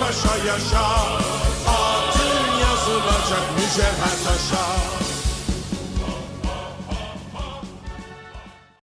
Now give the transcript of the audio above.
Paşa yaşa. Adın yazılacak mücevher taşa